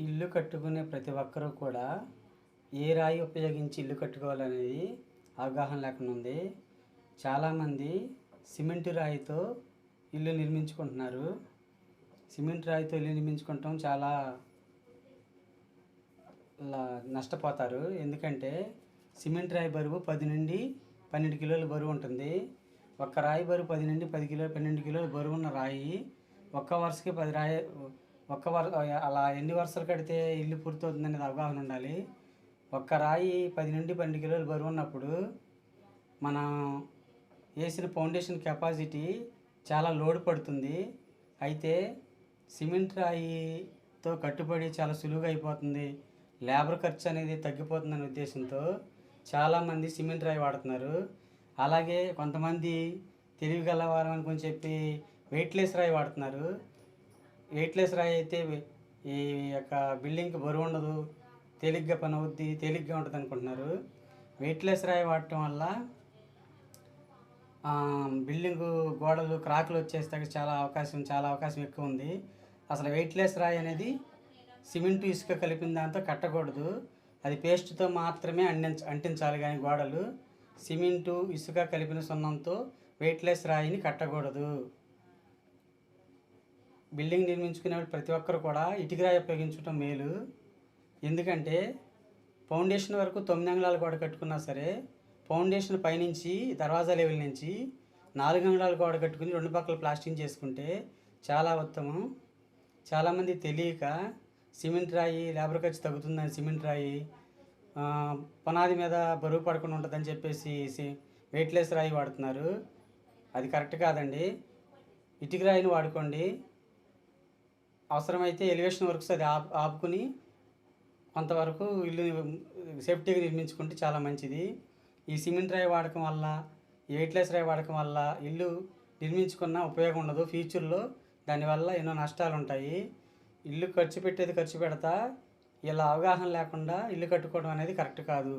ఇల్లు కట్టుకునే ప్రతి ఒక్కరూ కూడా ఏ రాయి ఉపయోగించి ఇల్లు కట్టుకోవాలనేది అవగాహన లేకుండా ఉంది చాలామంది సిమెంట్ రాయితో ఇల్లు నిర్మించుకుంటున్నారు. సిమెంట్ రాయితో ఇల్లు నిర్మించుకుంటాం చాలా లా- నష్టపోతారు. ఎందుకంటే సిమెంట్ రాయి బరువు పది నుండి పన్నెండు కిలోల బరువు ఉంటుంది. ఒక్క రాయి బరువు పది నుండి పది కిలో పన్నెండు కిలోల బరువు ఉన్న రాయి ఒక్క వరుసకి పది రాయి ఒక్క వర అలా ఎన్ని వరుసలు కడితే ఇల్లు పూర్తవుతుందనేది అవగాహన ఉండాలి. ఒక్క రాయి పది నుండి పన్నెండు కిలోలు బరువు ఉన్నప్పుడు మనం వేసిన ఫౌండేషన్ కెపాసిటీ చాలా లోడ్ పడుతుంది. అయితే సిమెంట్ రాయితో కట్టుబడి చాలా సులువుగా అయిపోతుంది. లేబర్ ఖర్చు అనేది తగ్గిపోతుందనే ఉద్దేశంతో చాలామంది సిమెంట్ రాయి వాడుతున్నారు. అలాగే కొంతమంది తెలివి గలవారు అనుకుని చెప్పి వెయిట్లెస్ రాయి వాడుతున్నారు. వెయిట్లెస్ రాయి అయితే ఈ యొక్క బిల్డింగ్కి బరువు ఉండదు. తేలిగ్గా పని అవుద్ది తేలిగ్గా ఉంటుంది అనుకుంటున్నారు. వెయిట్లెస్ రాయి వాడటం వల్ల బిల్డింగ్ గోడలు క్రాకులు వచ్చేస్తాక చాలా అవకాశం చాలా అవకాశం ఎక్కువ ఉంది. అసలు వెయిట్లెస్ రాయి అనేది సిమెంట్ ఇసుక కలిపిన దాంతో కట్టకూడదు. అది పేస్ట్తో మాత్రమే అంటించ అంటించాలి కానీ గోడలు. సిమెంటు ఇసుక కలిపిన సున్నంతో వెయిట్లెస్ రాయిని కట్టకూడదు. బిల్డింగ్ నిర్మించుకునే ప్రతి ఒక్కరు కూడా ఇటుక రాయి ఉపయోగించడం మేలు. ఎందుకంటే ఫౌండేషన్ వరకు తొమ్మిది అంగుళాల గోడ కట్టుకున్నా సరే ఫౌండేషన్ పైనుంచి దర్వాజా లెవెల్ నుంచి నాలుగు అంగుళాల గోడ కట్టుకుని రెండు పక్కల ప్లాస్టింగ్ చేసుకుంటే చాలా ఉత్తమం. చాలామంది తెలియక సిమెంట్ రాయి లేబర్ ఖర్చు తగ్గుతుందని సిమెంట్ రాయి పునాది మీద బరువు పడకుండా ఉంటుందని చెప్పేసి సి- వెయిట్లెస్ రాయి వాడుతున్నారు. అది కరెక్ట్ కాదండి. ఇటుక రాయిని వాడుకోండి. అవసరమైతే ఎలివేషన్ వర్క్స్ అది ఆపు ఆపుకుని కొంతవరకు ఇల్లు సేఫ్టీగా నిర్మించుకుంటే చాలా మంచిది. ఈ సిమెంట్ రాయి వాడకం వల్ల వెయిట్లెస్ రాయి వాడకం వల్ల ఇల్లు నిర్మించుకున్న ఉపయోగం ఉండదు. ఫ్యూచర్లో దానివల్ల ఎన్నో నష్టాలు ఉంటాయి ఇల్లు ఖర్చు పెట్టేది ఖర్చు పెడతా ఇలా అవగాహన లేకుండా ఇల్లు కట్టుకోవడం అనేది కరెక్ట్ కాదు.